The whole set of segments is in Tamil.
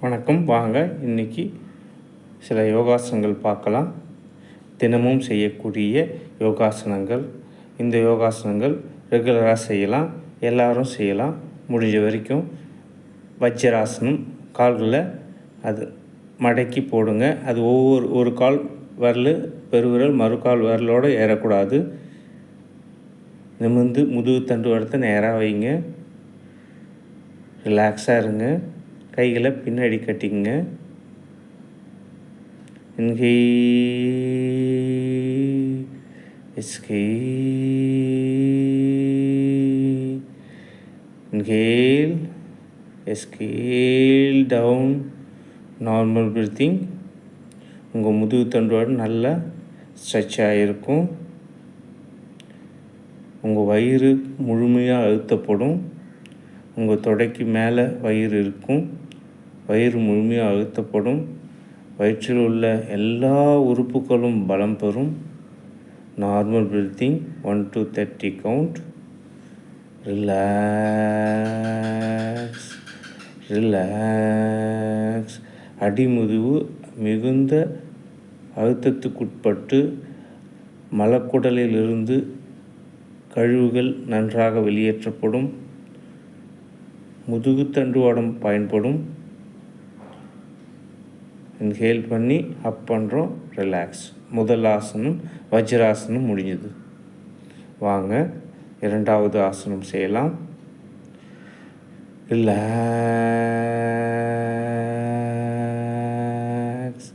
வணக்கம். வாங்க இன்றைக்கி சில யோகாசனங்கள் பார்க்கலாம். தினமும் செய்யக்கூடிய யோகாசனங்கள். இந்த யோகாசனங்கள் ரெகுலராக செய்யலாம். எல்லாரும் செய்யலாம். முடிஞ்ச வரைக்கும் வஜ்ராசனம் கால்களை அது மடக்கி போடுங்க. அது ஒவ்வொரு ஒரு கால் வரல் பெருவிரல் மறுகால் விரலோடு ஏறக்கூடாது. நிமிர்ந்து முதுகு தண்டு வரத்தை நேராக வைங்க. ரிலாக்ஸாக இருங்க. கைகளை பின்னாடி கட்டிங்க இன்ஹே SK inhale scale down normal breathing உங்கள் முதுகு தண்டோடு நல்லா ஸ்ட்ரெச் ஆகிருக்கும் உங்கள் வயிறு முழுமையாக அழுத்தப்படும். உங்கள் தொடைக்கு மேலே வயிறு இருக்கும். வயிறு முழுமையாக அழுத்தப்படும். வயிற்றில் உள்ள எல்லா உறுப்புகளும் பலம் பெறும். Normal breathing one to thirty count relax relax அடிமுதுவு மிகுந்த அழுத்தத்துக்குட்பட்டு மலக்குடலிலிருந்து கழிவுகள் நன்றாக வெளியேற்றப்படும். முதுகு தண்டுவாடம் பயன்படும். இன்ஹேல் பண்ணி அப் பண்ணுறோம் ரிலாக்ஸ் முதல் ஆசனம் வஜ்ராசனம் முடிஞ்சது. வாங்க இரண்டாவது ஆசனம் செய்யலாம். ரிலாக்ஸ்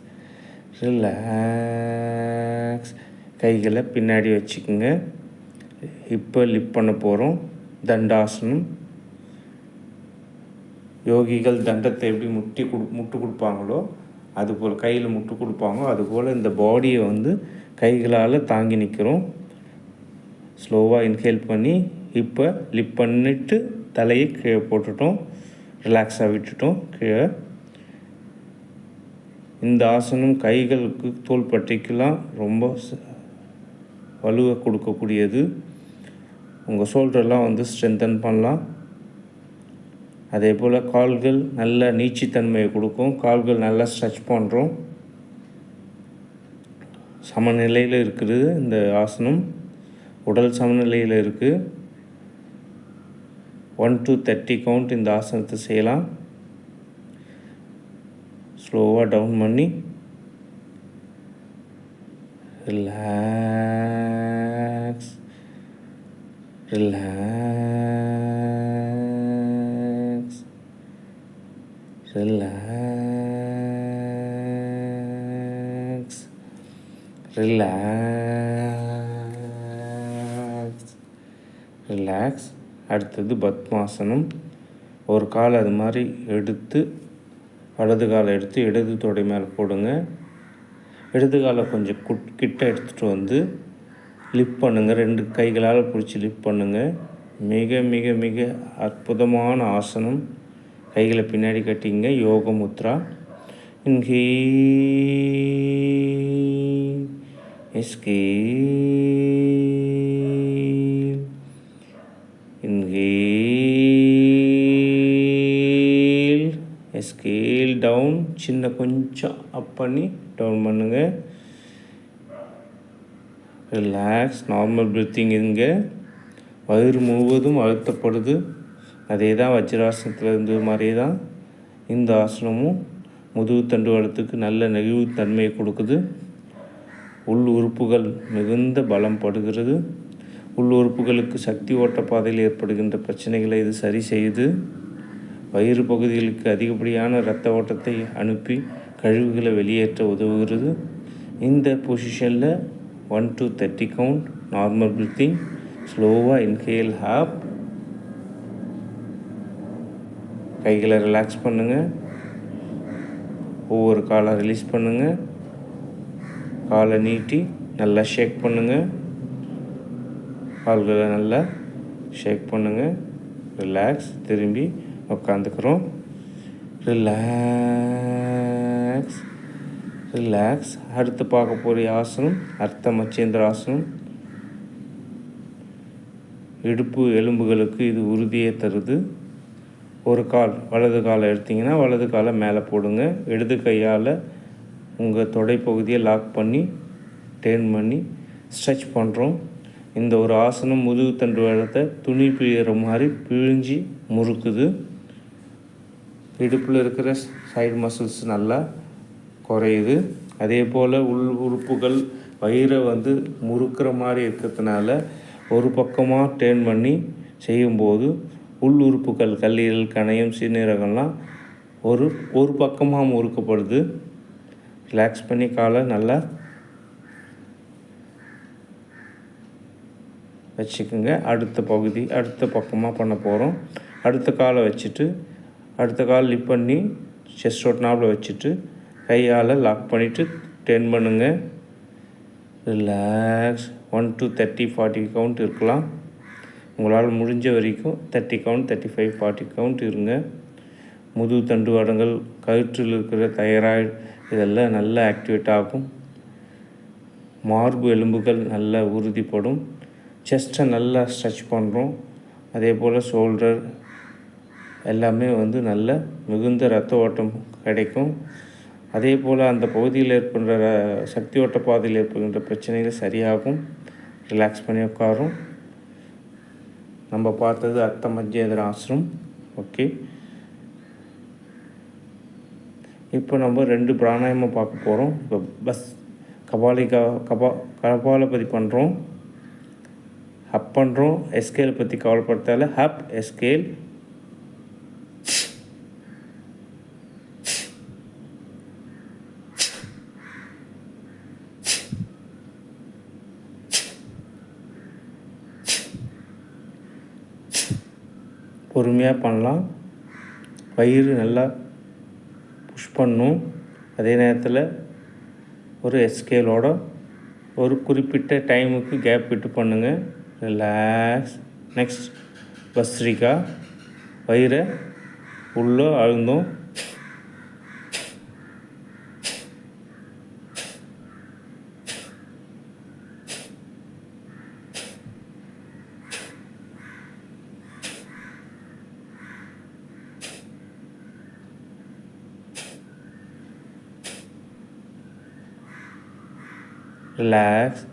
ரிலாக்ஸ் கைகளை பின்னாடி வச்சுக்கோங்க. இப்போ லிப் பண்ண போகிறோம் தண்டாசனம். யோகிகள் தண்டத்தை எப்படி முட்டி கொடு முட்டு கொடுப்பாங்களோ அதுபோல் கையில் முட்டு கொடுப்பாங்க. அதுபோல் இந்த பாடியை வந்து கைகளால் தாங்கி நிற்கிறோம் ஸ்லோவாக இன்ஹேல் பண்ணி இப்போ லிப் பண்ணிவிட்டு தலையை கீழே போட்டுட்டோம். ரிலாக்ஸாக விட்டுட்டோம். கீழே. இந்த ஆசனம் கைகளுக்கு தோள்பட்டைக்கெல்லாம் ரொம்ப வலுவை கொடுக்கக்கூடியது. உங்கள் ஷோல்டர்லாம் வந்து ஸ்ட்ரென்தன் பண்ணலாம். அதே போல் கால்கள் நல்ல நீச்சித்தன்மையை கொடுக்கும். கால்கள் நல்லா ஸ்ட்ரெச் பண்ணுறோம் சமநிலையில் இருக்கிறது இந்த ஆசனம். உடல் சமநிலையில் இருக்குது ஒன் டு தேர்ட்டி கவுண்ட் இந்த ஆசனத்தை செய்யலாம். ஸ்லோவாக டவுன் பண்ணி. Relax relax relax relax relax அடுத்தது பத்மாசனம். ஒரு கால் அது மாதிரி எடுத்து வலது காலை எடுத்து இடது தொடை மேலே போடுங்க. இடது காலை கொஞ்சம் குட் கிட்ட எடுத்துகிட்டு வந்து லிப் பண்ணுங்கள் ரெண்டு கைகளால் பிடிச்சி லிப் பண்ணுங்கள் மிக மிக மிக அற்புதமான ஆசனம். கைகளை பின்னாடி கட்டிங்க. Yoga Mudra. இன்ஹே. SK. Inhale. Scale down. சின்ன கொஞ்சம் அப் பண்ணி டவுன் பண்ணுங்கள் ரிலாக்ஸ். நார்மல் ப்ரீத்திங் இங்கே வயிறு முழுவதும் அழுத்தப்படுது. அதே தான் வஜ்ராசனத்தில் இருந்தது மாதிரியே தான் இந்த ஆசனமும் முதுகு தண்டுவாளத்துக்கு நல்ல நெகிழ்வு தன்மையை கொடுக்குது. உள் உறுப்புகள் மிகுந்த பலம் படுகிறது. உள் உறுப்புகளுக்கு சக்தி ஓட்ட பாதையில் ஏற்படுகின்ற பிரச்சனைகளை இது சரி செய்து வயிறு பகுதிகளுக்கு அதிகப்படியான இரத்த ஓட்டத்தை அனுப்பி கழிவுகளை வெளியேற்ற உதவுகிறது. இந்த பொசிஷனில் one to thirty count normal breathing ஸ்லோவாக இன்ஹேல் ஹாப் கைகளை ரிலாக்ஸ் பண்ணுங்கள் ஒவ்வொரு காலை ரிலீஸ் பண்ணுங்கள் காலை நீட்டி நல்லா ஷேக் பண்ணுங்கள் கால்களை நல்லா ஷேக் பண்ணுங்கள் ரிலாக்ஸ் திரும்பி உட்காந்துக்கிறோம் ரிலாக்ஸ் ரிலாக்ஸ் அடுத்து பார்க்க போகிற ஆசனம் அர்த்த மச்சேந்திர ஆசனம். இடுப்பு எலும்புகளுக்கு இது உறுதியை தருது. ஒரு கால் வலது காலை எடுத்திங்கன்னா வலது காலை மேலே போடுங்க. இடது கையால் உங்கள் தொடைப்பகுதியை லாக் பண்ணி டேர்ன் பண்ணி ஸ்ட்ரெச் பண்ணுறோம் இந்த ஒரு ஆசனம் முதுகு தண்டு வளத்தை துணி பிழிகிற மாதிரி பிழிஞ்சு முறுக்குது. இடுப்பில் இருக்கிற சைடு மசில்ஸ் நல்லா குறையுது. அதே போல் உள் உறுப்புகள் வயிறை வந்து முறுக்கிற மாதிரி இருக்கிறதுனால ஒரு பக்கமாக டேர்ன் பண்ணி செய்யும்போது உள் உறுப்புகள் கல்லீரல் கணையம் சிறுநீரகம்லாம் ஒரு ஒரு பக்கமாக முறுக்கப்படுது ரிலாக்ஸ் பண்ணி காலை நல்லா வச்சுக்கோங்க. அடுத்த பகுதி அடுத்த பக்கமாக பண்ண போகிறோம் அடுத்த காலை வச்சுட்டு அடுத்த கால் லிப் பண்ணி செஸ்ட் ஒட்டினாப்பில் வச்சுட்டு கையால் லாக் பண்ணிவிட்டு டென் பண்ணுங்கள் relax one to thirty forty count இருக்கலாம். உங்களால் முடிஞ்ச வரைக்கும் thirty count thirty five forty count இருங்க. முதுகு தண்டுவாடங்கள் கயிற்றில் இருக்கிற தைராய்டு இதெல்லாம் நல்லா ஆக்டிவேட் ஆகும். மார்பு எலும்புகள் நல்லா உறுதிப்படும். செஸ்ட்டை நல்லா ஸ்ட்ரெச் பண்ணுறோம் அதே போல் ஷோல்டர் எல்லாமே வந்து நல்ல மிகுந்த ரத்த ஓட்டம் கிடைக்கும். அதே போல் அந்த பகுதியில் ஏற்படுற சக்தி ஓட்ட பாதையில் ஏற்படுகின்ற பிரச்சனைகள் சரியாகும். ரிலாக்ஸ் பண்ணி உட்காரும். நம்ம பார்த்தது அர்த்த மத்தியேந்திர ஆசிரம். ஓகே இப்போ நம்ம ரெண்டு பிராணாயமம் பார்க்க போகிறோம் இப்போ பஸ் கபாலிகா கபா கபாலபதி பண்ணுறோம் ஹப் பண்ணுறோம் எஸ்கேல் பற்றி கவலைப்படுத்தால ஹப் எஸ்கேல் பொறுமையாக பண்ணலாம். வயிறு நல்லா புஷ் பண்ணும். அதே நேரத்தில் ஒரு எஸ்கேலோட ஒரு குறிப்பிட்ட டைமுக்கு கேப் விட்டு பண்ணுங்கள் ரிலாக்ஸ் நெக்ஸ்ட் பஸ்ரிகா வயிறை உள்ளே அழுந்தும். ரிலாக்ஸ்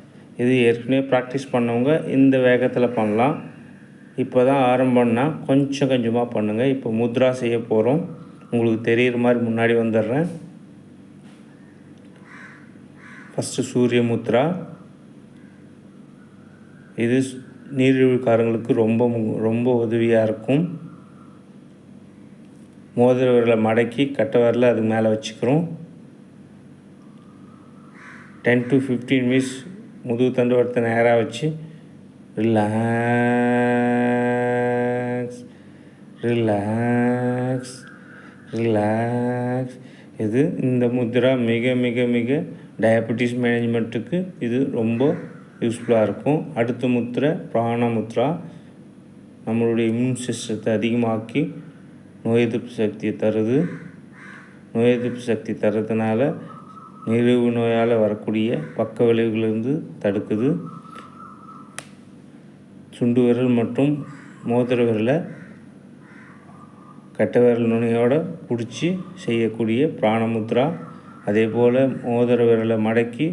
இது ஏற்கனவே ப்ராக்டிஸ் பண்ணவங்க இந்த வேகத்தில் பண்ணலாம். இப்போ தான் ஆரம்பம்னா கொஞ்சம் கொஞ்சமாக பண்ணுங்கள் இப்போ முத்ரா செய்ய போகிறோம் உங்களுக்கு தெரிகிற மாதிரி முன்னாடி வந்துடுறேன். ஃபஸ்ட்டு சூரிய முத்ரா. இது நீரிழிவுக்காரங்களுக்கு ரொம்ப ரொம்ப உதவியாக இருக்கும். மோதிர விரலை மடக்கி கட்டை விரலை அதுக்கு மேலே வச்சுக்கிறோம். டென் டு ஃபிஃப்டீன் மினிட்ஸ் முதுகு தண்டுவடத்தை நேராக வச்சு ரிலாக்ஸ் ரிலாக்ஸ் ரிலாக்ஸ் இது இந்த முத்ரா மிக மிக மிக டயபெட்டிஸ் மேனேஜ்மெண்ட்டுக்கு இது ரொம்ப யூஸ்ஃபுல்லாக இருக்கும். அடுத்த முத்திரை பிராண முத்ரா. நம்மளுடைய இம்யூன் சிஸ்டத்தை அதிகமாக்கி நோய் எதிர்ப்பு சக்தியை தருது. நோய் எதிர்ப்பு சக்தி தர்றதுனால நீரிழிவு நோயால் வரக்கூடிய பக்க விளைவுகளிலிருந்து தடுக்குது. சுண்டு விரல் மற்றும் மோதிர விரலை கட்ட விரல் நுனையோடு பிடிச்சி செய்யக்கூடிய பிராணமுத்ரா. அதே போல் மோதிர விரலை மடக்கி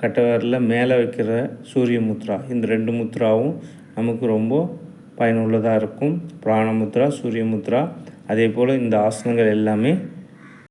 கட்ட விரலில் மேலே வைக்கிற சூரிய முத்ரா இந்த ரெண்டு முத்ராவும் நமக்கு ரொம்ப பயனுள்ளதாக இருக்கும். பிராணமுத்ரா சூரிய முத்ரா அதே போல் இந்த ஆசனங்கள் எல்லாமே